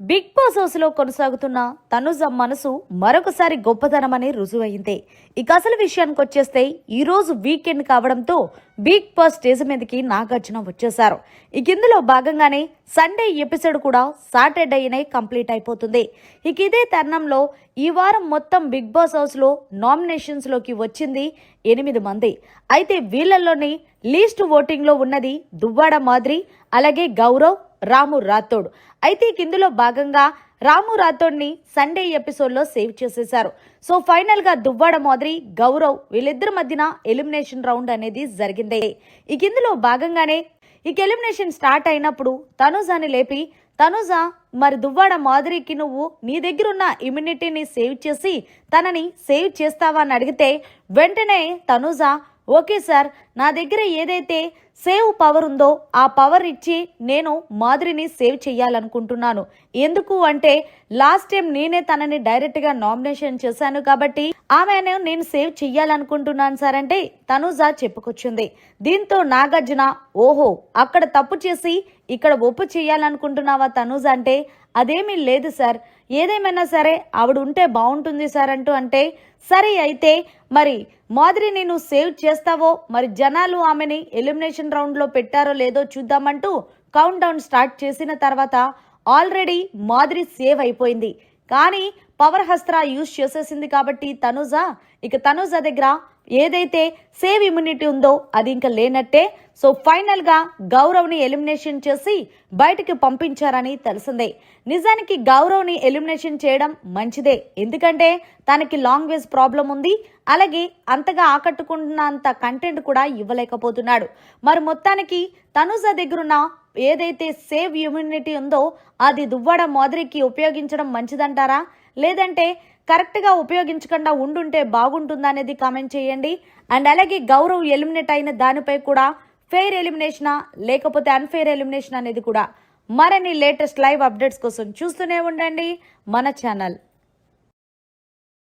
Big boss హౌస్లో కొనసాగుతున్న తనుజ మనసు మరొకసారి గొప్పతనమని రుజువైంది. ఇక అసలు విషయానికి వచ్చేస్తే ఈ రోజు వీకెండ్ కావడంతో బిగ్ బాస్ స్టేజ్ మీదకి నాగార్జున వచ్చేశారు. ఇక ఇందులో భాగంగానే సండే ఎపిసోడ్ కూడా సాటర్డేనే కంప్లీట్ అయిపోతుంది. ఇక ఇదే తరుణంలో ఈ వారం మొత్తం బిగ్ బాస్ హౌస్లో నామినేషన్స్లోకి వచ్చింది ఎనిమిది మంది. అయితే వీళ్ళల్లోని లీస్ట్ ఓటింగ్లో ఉన్నది దువ్వాడ మాదిరి అలాగే గౌరవ్ రాము రాథోడ్. అయితే ఇక ఇందులో భాగంగా రాము రాథోడ్ని సండే ఎపిసోడ్లో సేవ్ చేసేశారు. సో ఫైనల్గా దువ్వాడ మాదిరి గౌరవ్ వీళ్ళిద్దరి మధ్యన ఎలిమినేషన్ రౌండ్ అనేది జరిగింది. ఇక ఇందులో భాగంగానే ఇక ఎలిమినేషన్ స్టార్ట్ అయినప్పుడు తనుజాని లేపి తనుజ మరి దువ్వాడ మాదిరికి నువ్వు నీ దగ్గరున్న ఇమ్యూనిటీని సేవ్ చేసి తనని సేవ్ చేస్తావా? అని అడిగితే వెంటనే తనుజ ఓకే సార్ నా దగ్గర ఏదైతే సేవ్ పవర్ ఉందో ఆ పవర్ ఇచ్చి నేను మాధురిని సేవ్ చేయాలనుకుంటున్నాను. ఎందుకు అంటే లాస్ట్ టైం నేనే తనని డైరెక్ట్గా నామినేషన్ చేశాను కాబట్టి ఆమెను నేను సేవ్ చెయ్యాలనుకుంటున్నాను సార్ అంటే తనుజ చెప్పుకొచ్చింది. దీంతో నాగార్జున ఓహో అక్కడ తప్పు చేసి ఇక్కడ ఒప్పు చేయాలనుకుంటున్నావా తనుజ అంటే అదేమీ లేదు సార్. ఏదేమైనా సరే ఆవిడ ఉంటే బాగుంటుంది సార్ అంటూ అంటే సరే అయితే మరి మాదిరి నేను సేవ్ చేస్తావో మరి జనాలు ఆమెని ఎలిమినేషన్ రౌండ్లో పెట్టారో లేదో చూద్దామంటూ కౌంట్ డౌన్ స్టార్ట్ చేసిన తర్వాత ఆల్రెడీ మాదిరి సేవ్ అయిపోయింది. కానీ పవర్ హస్త్ర యూజ్ చేసేసింది కాబట్టి తనుజ ఇక తనుజ దగ్గర ఏదైతే సేవ్ ఇమ్యూనిటీ ఉందో అది ఇంకా లేనట్టే సో ఫైనల్గా గౌరవ్ని ఎలిమినేషన్ చేసి బయటికి పంపించారని తెలిసిందే. నిజానికి గౌరవ్ని ఎలిమినేషన్ చేయడం మంచిదే. ఎందుకంటే తనకి లాంగ్వేజ్ ప్రాబ్లం ఉంది. అలాగే అంతగా ఆకట్టుకున్నంత కంటెంట్ కూడా ఇవ్వలేకపోతున్నాడు. మరి మొత్తానికి తనుజ దగ్గరున్న ఏదైతే సేవ్ ఇమ్యూనిటీ ఉందో అది దువ్వడ మాదిరికి ఉపయోగించడం మంచిదంటారా? లేదంటే కరెక్ట్గా ఉపయోగించకుండా ఉండుంటే బాగుంటుందా అనేది కామెంట్ చేయండి. అండ్ అలాగే గౌరవ్ ఎలిమినేట్ అయిన దానిపై కూడా ఫెయిర్ ఎలిమినేషనా లేకపోతే అన్ఫెయిర్ ఎలిమినేషన్ అనేది కూడా మరిన్ని లేటెస్ట్ లైవ్ అప్డేట్స్ కోసం చూస్తూనే ఉండండి. మన ఛానల్.